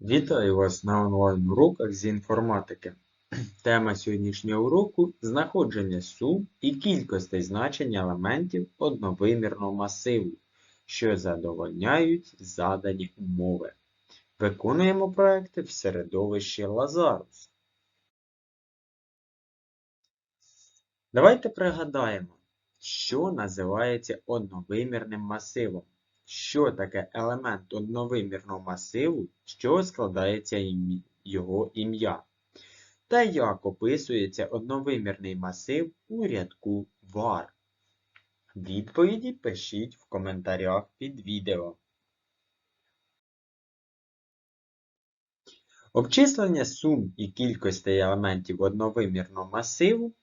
Вітаю вас на онлайн-уроках з інформатики. Тема сьогоднішнього уроку знаходження сум і кількостей значень елементів одновимірного масиву, що задовольняють задані умови. Виконуємо проекти в середовищі Lazarus. Давайте пригадаємо, що називається одновимірним масивом. Що таке елемент одновимірного масиву, чого складається його ім'я? Та як описується одновимірний масив у рядку var? Відповіді пишіть в коментарях під відео. Обчислення сум і кількостей елементів одновимірного масиву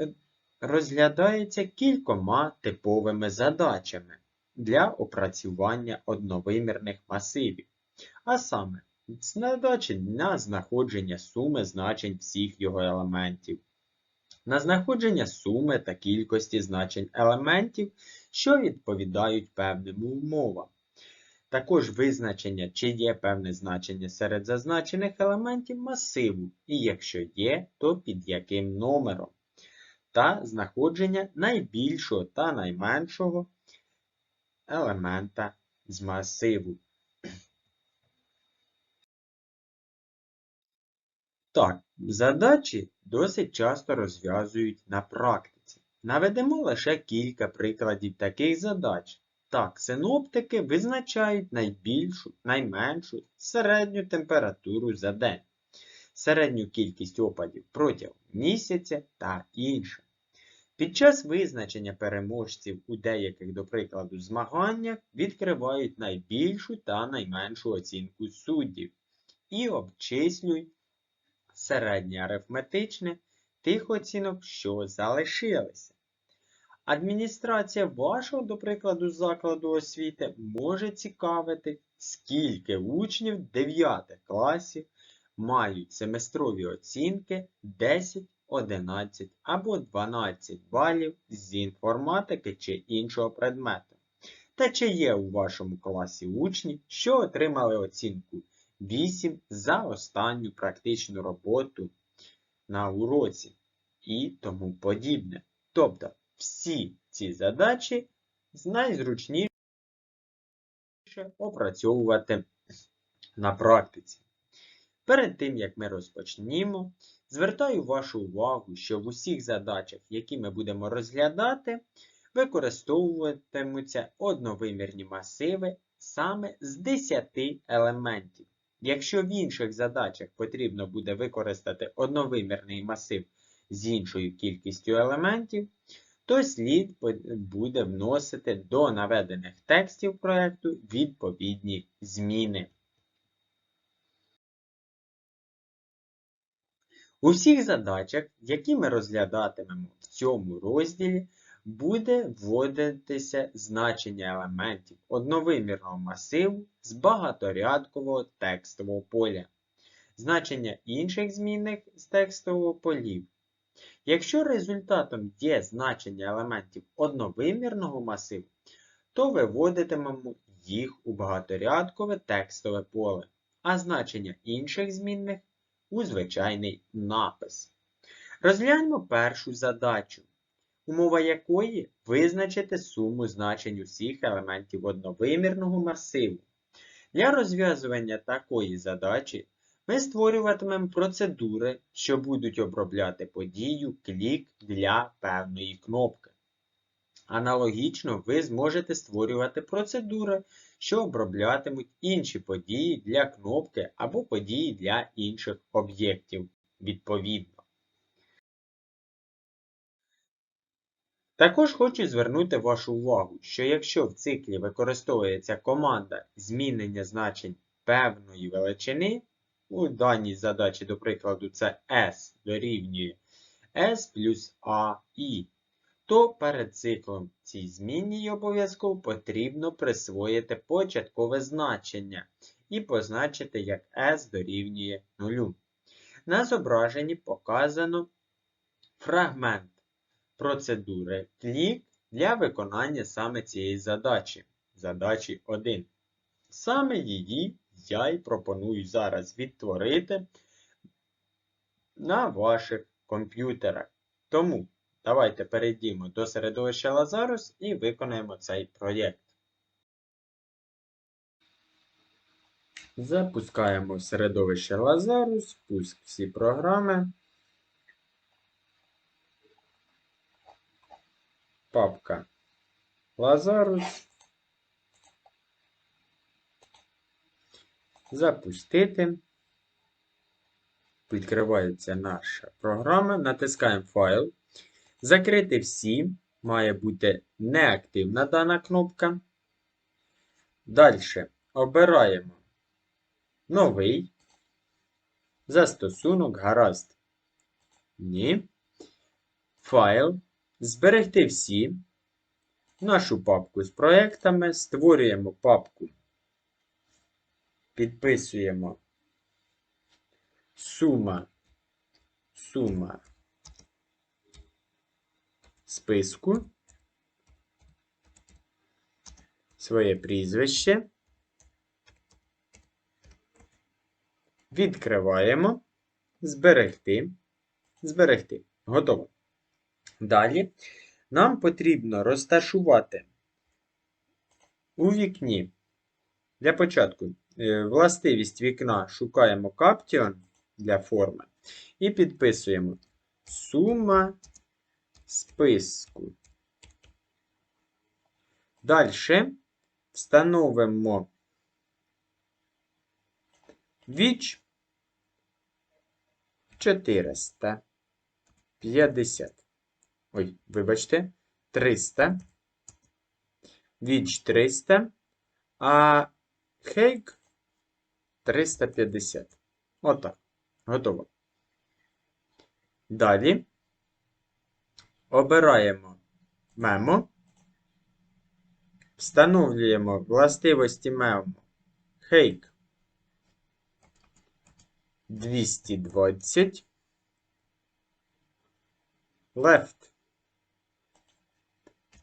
е, розглядається кількома типовими задачами для опрацювання одновимірних масивів, а саме задачі на знаходження суми значень всіх його елементів, на знаходження суми та кількості значень елементів, що відповідають певним умовам. Також визначення, чи є певне значення серед зазначених елементів масиву, і якщо є, то під яким номером, та знаходження найбільшого та найменшого елемента з масиву. Так, задачі досить часто розв'язують на практиці. Наведемо лише кілька прикладів таких задач. Так, синоптики визначають найбільшу, найменшу середню температуру за день, середню кількість опадів протягом місяця та інше. Під час визначення переможців у деяких, до прикладу, змаганнях відкривають найбільшу та найменшу оцінку суддів і обчислюють середнє арифметичне тих оцінок, що залишилися. Адміністрація вашого, до прикладу, закладу освіти може цікавити, скільки учнів 9 класів мають семестрові оцінки 10, 11 або 12 балів з інформатики чи іншого предмету. Та чи є у вашому класі учні, що отримали оцінку 8 за останню практичну роботу на уроці і тому подібне. Тобто всі ці задачі найзручніше опрацьовувати на практиці. Перед тим, як ми розпочнімо, звертаю вашу увагу, що в усіх задачах, які ми будемо розглядати, використовуватимуться одновимірні масиви саме з 10 елементів. Якщо в інших задачах потрібно буде використати одновимірний масив з іншою кількістю елементів, то слід буде вносити до наведених текстів проєкту відповідні зміни. У всіх задачах, які ми розглядатимемо в цьому розділі, буде вводитися значення елементів одновимірного масиву з багаторядкового текстового поля, значення інших змінних з текстового полів. Якщо результатом є значення елементів одновимірного масиву, то виводитимемо їх у багаторядкове текстове поле, а значення інших змінних у звичайний напис. Розгляньмо першу задачу, умова якої визначити суму значень усіх елементів одновимірного масиву. Для розв'язування такої задачі ми створюватимемо процедури, що будуть обробляти подію клік для певної кнопки. Аналогічно ви зможете створювати процедури, що оброблятимуть інші події для кнопки або події для інших об'єктів відповідно. Також хочу звернути вашу увагу, що якщо в циклі використовується команда змінення значень певної величини, у даній задачі, до прикладу, це S дорівнює S плюс AI, то перед циклом цій змінній обов'язково потрібно присвоїти початкове значення і позначити як S дорівнює 0. На зображенні показано фрагмент процедури клік для виконання саме цієї задачі, задачі 1. Саме її я й пропоную зараз відтворити на ваших комп'ютерах. Тому давайте перейдімо до середовища Lazarus і виконаємо цей проєкт. Запускаємо середовище Lazarus, пуск всі програми. Папка Lazarus. Запустити. Відкривається наша програма. Натискаємо файл. Закрити всі. Має бути неактивна дана кнопка. Далі обираємо новий. Застосунок гаразд. Ні. Файл. Зберегти всі. Нашу папку з проектами. Створюємо папку. Підписуємо сума. Сума списку. Своє прізвище. Відкриваємо. Зберегти. Зберегти. Готово. Далі нам потрібно розташувати у вікні. Для початку е, властивість вікна шукаємо Caption для форми і підписуємо сума списку. Далі встановимо віч 450. Ой, вибачте, 300. Віч 300, а хейк 350. Отак. Готово. Далі обираємо мемо. Встановлюємо властивості мемо хейк 220. Left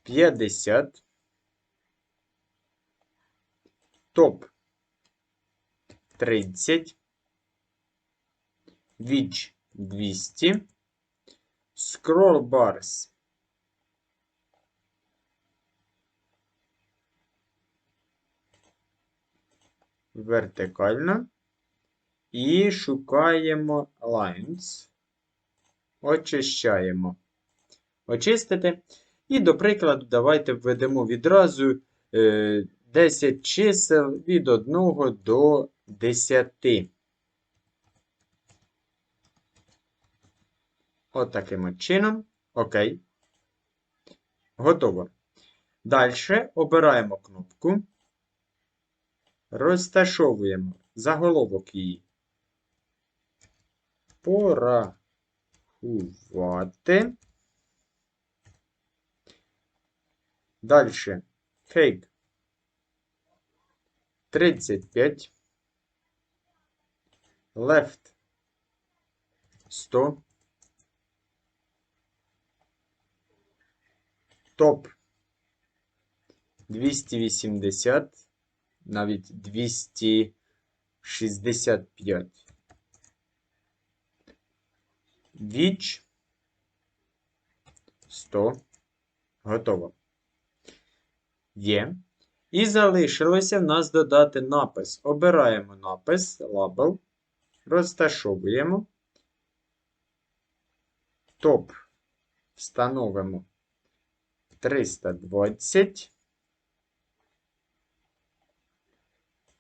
50. Топ 30. Віч 200. Scroll bars. Вертикально. І шукаємо lines. Очищаємо. Очистити. І, до прикладу, давайте введемо відразу 10 чисел від 1 до 10. От таким чином. Окей. Готово. Далі обираємо кнопку. Розташовуємо заголовок її. Порахувати. Далі. Фейк. 35. Left. 100. Топ 280, навіть 265. Віч 100. Готово. Є. І залишилося в нас додати напис. Обираємо напис, лабел, розташовуємо. Топ встановимо 320.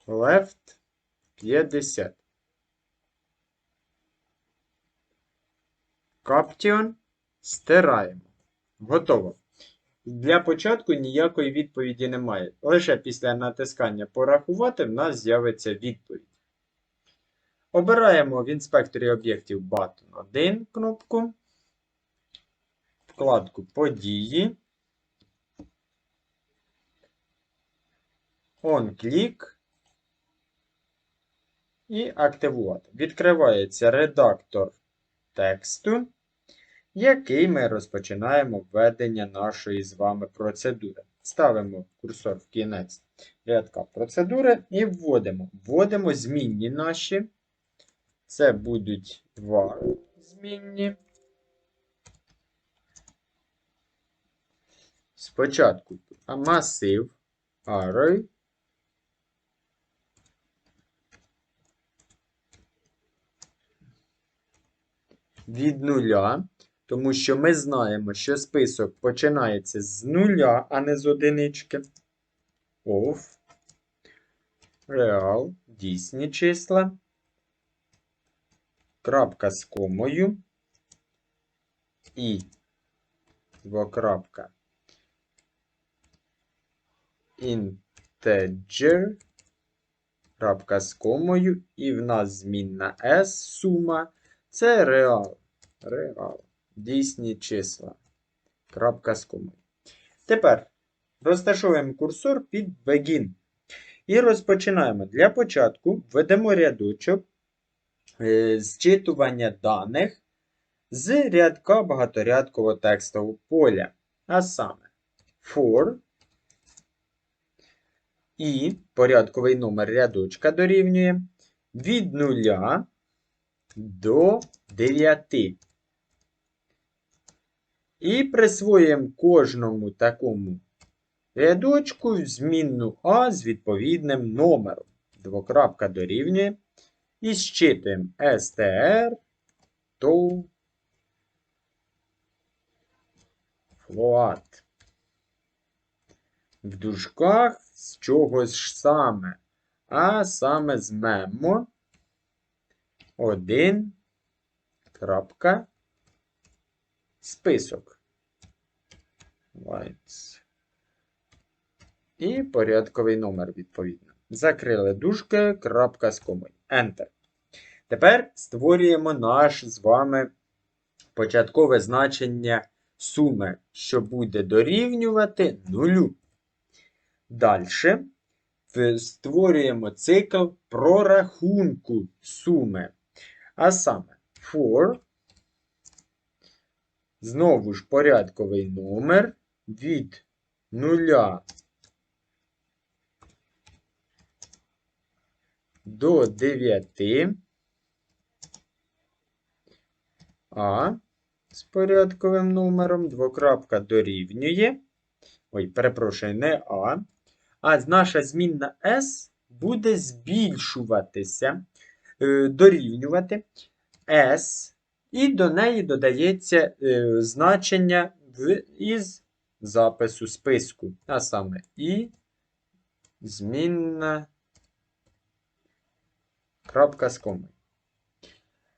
Left 50. Caption стираємо. Готово. Для початку ніякої відповіді немає. Лише після натискання порахувати в нас з'явиться відповідь. Обираємо в інспекторі об'єктів Button 1 кнопку, вкладку Події. On-click і активувати. Відкривається редактор тексту, який ми розпочинаємо введення нашої з вами процедури. ставимо курсор в кінець рядка процедури і вводимо. Вводимо змінні наші. Це будуть var змінні. Спочатку масив array. Від нуля, тому що ми знаємо, що список починається з нуля, а не з одинички. Of real дійсні числа. Крапка з комою. І двокрапка integer, крапка з комою, і в нас змінна s, сума. Це реал. Реал. Дійсні числа. Крапка з комою. Тепер розташовуємо курсор під begin. І розпочинаємо. Для початку введемо рядочок е, зчитування даних з рядка багаторядкового текстового поля. А саме for і порядковий номер рядочка дорівнює від 0 до 9. І присвоюємо кожному такому рядочку змінну А з відповідним номером. Двокрапка дорівнює. І щитуємо str to float. В дужках з чогось саме, а саме з мемо 1. Крапка. Список. І порядковий номер, відповідно. Закрили дужки, крапка з комою. Enter. Тепер створюємо наш з вами початкове значення суми, що буде дорівнювати нулю. Далі створюємо цикл прорахунку суми. А саме for, знову ж порядковий номер від 0 до 9, а з порядковим номером двокрапка дорівнює. Ой, перепрошую, не А. А наша змінна S буде збільшуватися, дорівнювати S, і до неї додається е, значення із запису списку. А саме І змінна крапка з комою.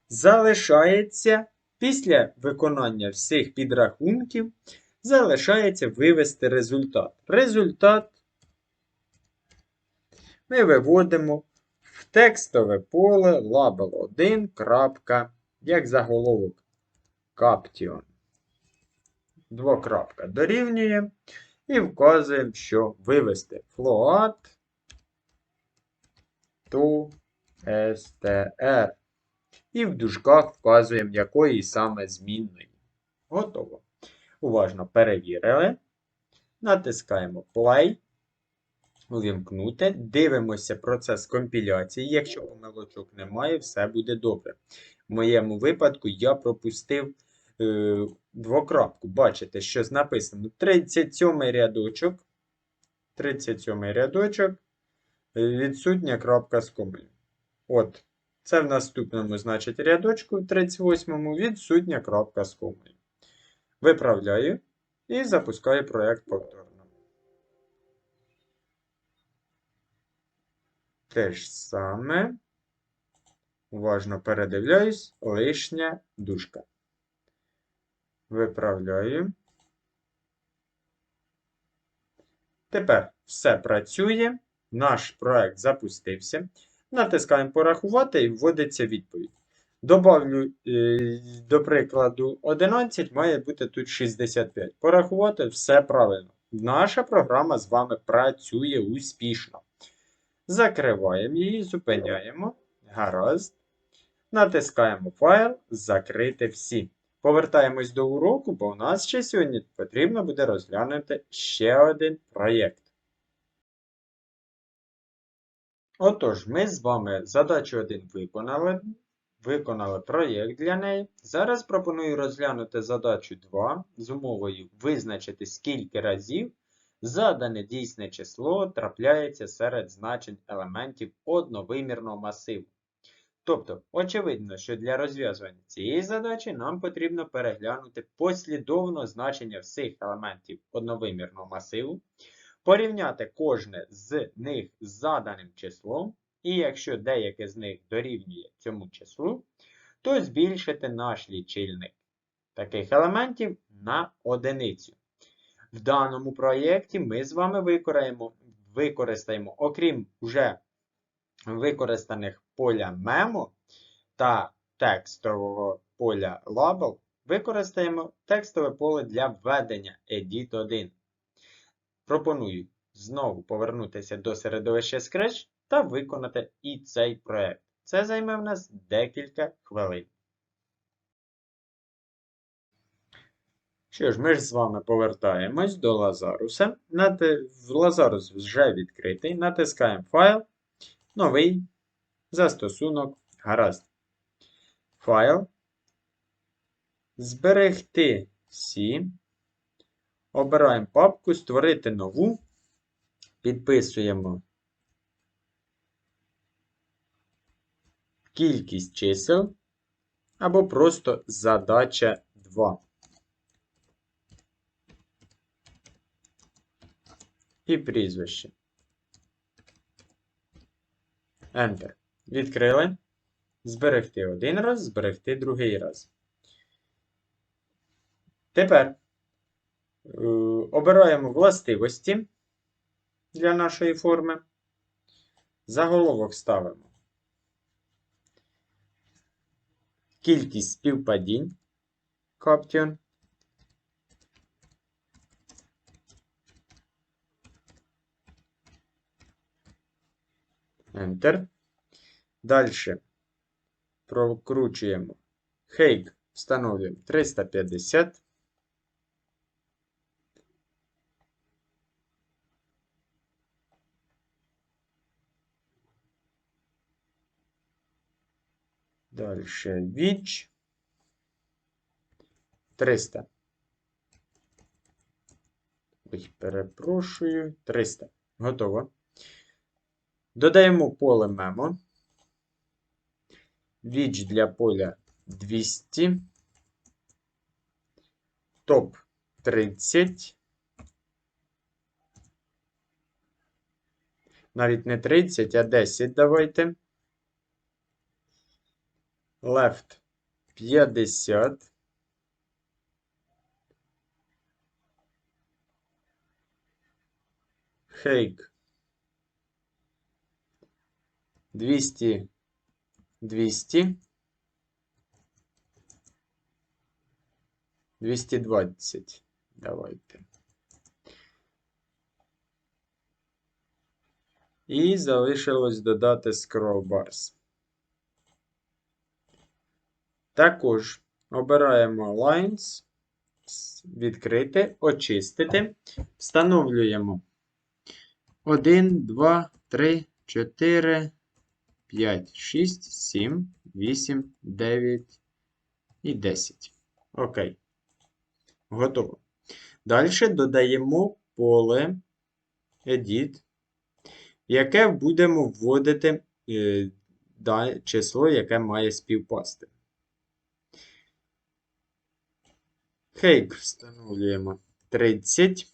Залишається після виконання всіх підрахунків, залишається вивести результат. Результат ми виводимо текстове поле label 1. крапка, як заголовок Caption. Двокрапка дорівнює. І вказуємо, що вивести float to str. І в дужках вказуємо, якої саме змінної. Готово. Уважно перевірили. Натискаємо Play увімкнути. Дивимося процес компіляції. Якщо помилочок немає, все буде добре. В моєму випадку я пропустив е, двокрапку. Бачите, що написано 37 рядочок. 37 рядочок. Е, відсутня крапка з комою. От. Це в наступному, значить, рядочку в 38-му, відсутня крапка з комою. Виправляю і запускаю проєкт повторно. Те ж саме. Уважно передивляюсь, лишня дужка. Виправляю. Тепер все працює. Наш проект запустився. Натискаємо порахувати і вводиться відповідь. Добавлю, е, до прикладу, 11 має бути тут 65. Порахувати все правильно. Наша програма з вами працює успішно. Закриваємо її, зупиняємо. Гаразд. Натискаємо файл, закрити всі. Повертаємось до уроку, бо у нас ще сьогодні потрібно буде розглянути ще один проєкт. Отож, ми з вами задачу 1 виконали, виконали проєкт для неї. Зараз пропоную розглянути задачу 2 з умовою визначити, скільки разів задане дійсне число трапляється серед значень елементів одновимірного масиву. Тобто, очевидно, що для розв'язування цієї задачі нам потрібно переглянути послідовно значення всіх елементів одновимірного масиву, порівняти кожне з них з заданим числом, і якщо деяке з них дорівнює цьому числу, то збільшити наш лічильник таких елементів на одиницю. В даному проєкті ми з вами використаємо, використаємо окрім вже використаних поля Memo та текстового поля Label, використаємо текстове поле для введення Edit 1. Пропоную знову повернутися до середовища Scratch та виконати і цей проєкт. Це займе в нас декілька хвилин. Що ж, ми ж з вами повертаємось до Лазаруса. Лазарус вже відкритий. Натискаємо файл, новий застосунок. Гаразд. Файл. Зберегти всі. Обираємо папку, створити нову. Підписуємо кількість чисел або просто задача 2. І прізвище. Enter. Відкрили. Зберегти один раз, зберегти другий раз. Тепер е, обираємо властивості для нашої форми. Заголовок ставимо. Кількість співпадінь. Caption. Enter. Далі прокручуємо. Хейк встановлюємо 350. Далі віч 300. Ой, перепрошую. 300. Готово. Додаємо поле мемо. Віч для поля 200. Топ 30. Навіть не 30, а 10 давайте. Left 50. Хейк 200, 200, 220. Давайте. І залишилось додати scroll bars. Також обираємо Lines, відкрити, очистити, встановлюємо 1, 2, 3, 4, 5, 6, 7, 8, 9 і 10. Окей. Готово. Далі додаємо поле Edit, яке будемо вводити е, число, яке має співпасти. Хейк встановлюємо 30.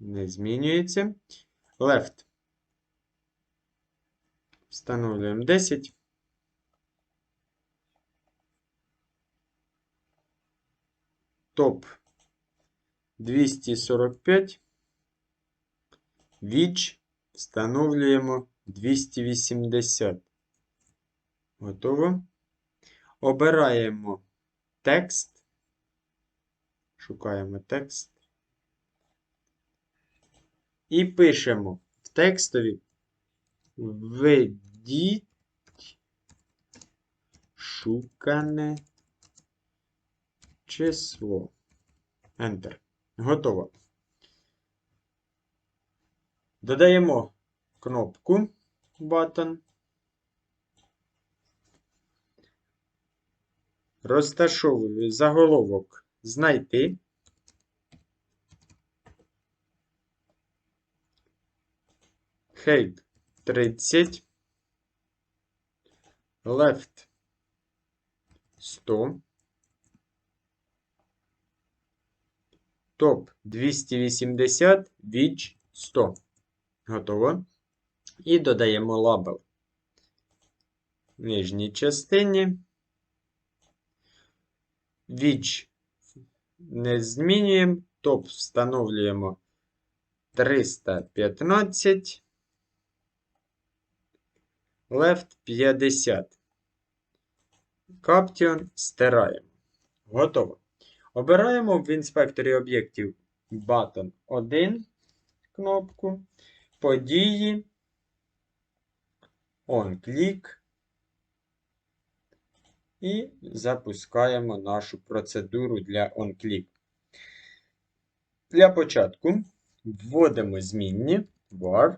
Не змінюється. Left. Встановлюємо 10. Топ 245. Віч встановлюємо 280. Готово. Обираємо текст. Шукаємо текст. І пишемо в текстові введіть шукане число. Enter. Готово. Додаємо кнопку button. Розташовую заголовок знайти. Height 30. Left 100. Топ 280, Відж 100. Готово. І додаємо лабел. В нижній частині. Відж не змінюємо. Топ встановлюємо 315. Left 50. Caption стираємо. Готово. Обираємо в інспекторі об'єктів Button 1 кнопку. Події. On-click. І запускаємо нашу процедуру для on-click. Для початку вводимо змінні var.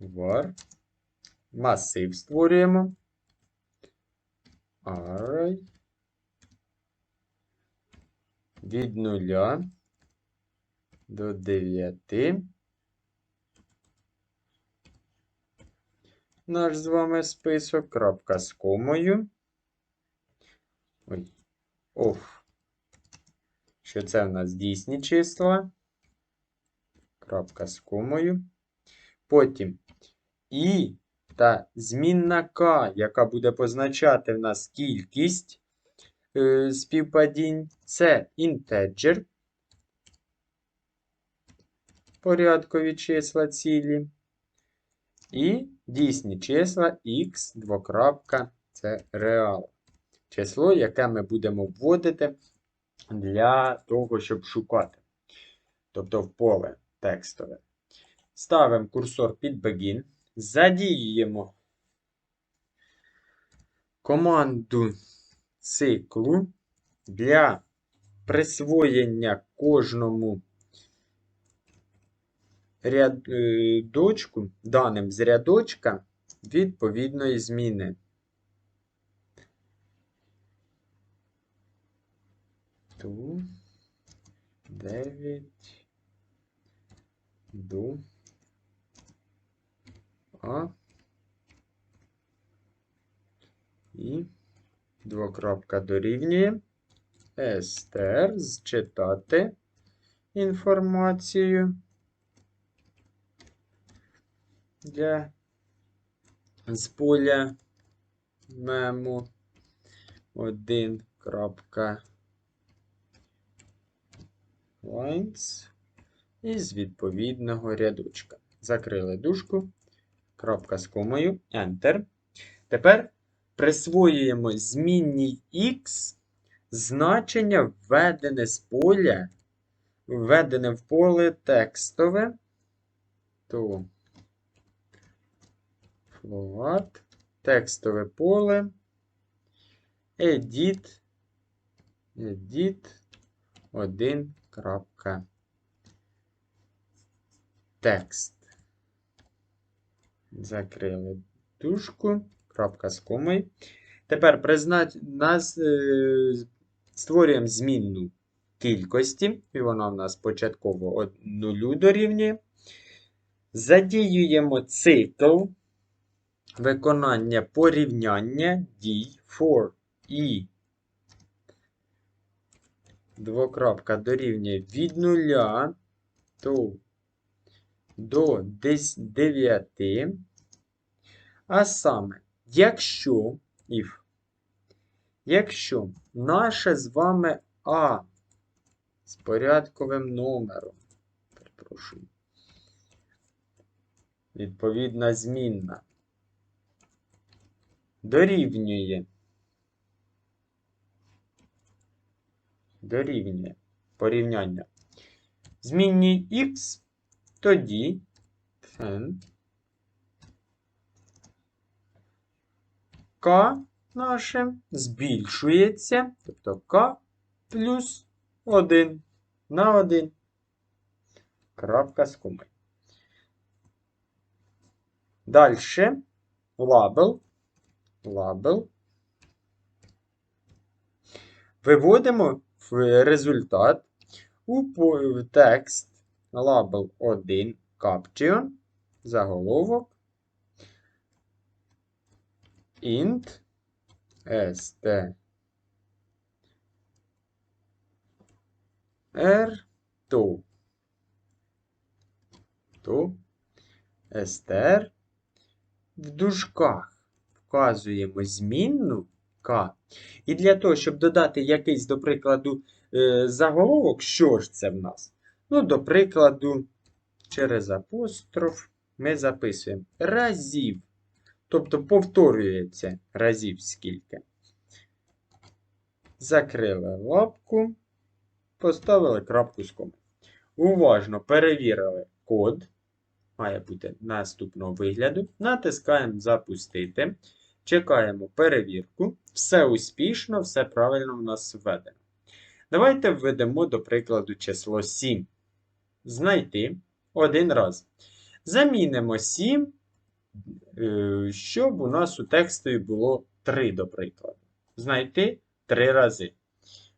Var. Масив створюємо. Array. Від 0 до 9. Наш з вами список. Крапка з комою. Ой. Оф. Що це в нас дійсні числа. Крапка з комою. Потім і та змінна К, яка буде позначати в нас кількість е, співпадінь, це інтеджер. Порядкові числа цілі. І дійсні числа x, двокрапка, це реал. Число, яке ми будемо вводити для того, щоб шукати. Тобто в поле текстове. Ставимо курсор під Begin. Задіюємо команду циклу для присвоєння кожному рядочку, даним з рядочка відповідної зміни. Ту 9 до А. І двокрапка дорівнює. Естер зчитати інформацію для з поля мему. 1 крапка. Lines із відповідного рядочка. Закрили дужку, крапка з комою, Enter. Тепер присвоюємо змінній X значення введене з поля, введене в поле текстове, то float, текстове поле, edit, edit 1 крапка текст. Закрили дужку, крапка з комою. Тепер признач... нас е... створюємо змінну кількості, і вона в нас початково от 0 дорівнює. Задіюємо цикл виконання порівняння дій for і двокрапка дорівнює від 0 то до 9. А саме, якщо if, якщо наше з вами А з порядковим номером, перепрошую, відповідна змінна, дорівнює, дорівнює порівняння змінній X, тоді then К наше збільшується, тобто К плюс 1 на 1. Крапка з комою. Далі лабел. Лабел. Виводимо в результат у текст лабел 1 caption, заголовок int st r to to str в дужках вказуємо змінну k. І для того, щоб додати якийсь, до прикладу, е, заголовок, що ж це в нас? Ну, до прикладу, через апостроф ми записуємо разів. Тобто повторюється разів скільки. Закрили лапку, поставили крапку з комою. Уважно перевірили код. Має бути наступного вигляду. Натискаємо Запустити. Чекаємо перевірку. Все успішно, все правильно в нас введено. Давайте введемо, до прикладу, число 7. Знайти один раз. Замінимо 7, е, щоб у нас у текстові було 3, до прикладу. Знайти 3 рази.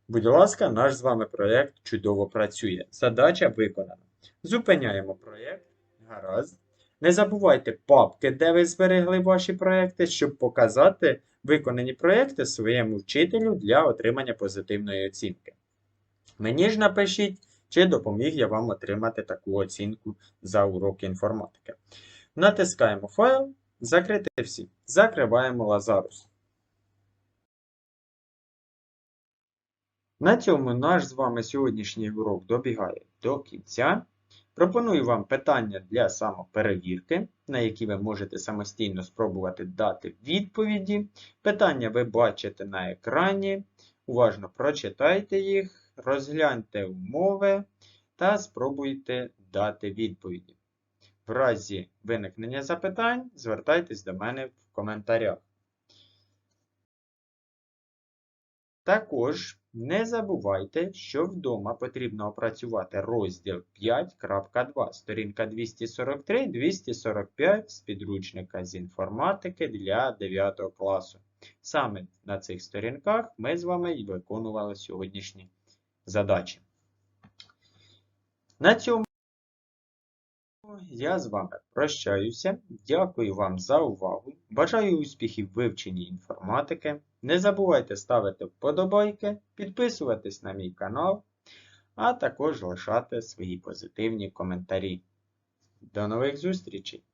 Будь ласка, наш з вами проєкт чудово працює. Задача виконана. Зупиняємо проєкт. Гаразд. Не забувайте папки, де ви зберегли ваші проєкти, щоб показати виконані проєкти своєму вчителю для отримання позитивної оцінки. Мені ж напишіть, чи допоміг я вам отримати таку оцінку за уроки інформатики. Натискаємо файл, закрити всі. Закриваємо Lazarus. На цьому наш з вами сьогоднішній урок добігає до кінця. Пропоную вам питання для самоперевірки, на які ви можете самостійно спробувати дати відповіді. Питання ви бачите на екрані. Уважно прочитайте їх, розгляньте умови та спробуйте дати відповіді. В разі виникнення запитань звертайтесь до мене в коментарях. Також не забувайте, що вдома потрібно опрацювати розділ 5.2, сторінка 243-245 з підручника з інформатики для 9 класу. Саме на цих сторінках ми з вами і виконували сьогоднішні задачі. На цьому я з вами прощаюся. Дякую вам за увагу. Бажаю успіхів в вивченні інформатики. Не забувайте ставити вподобайки, підписуватись на мій канал, а також лишати свої позитивні коментарі. До нових зустрічей!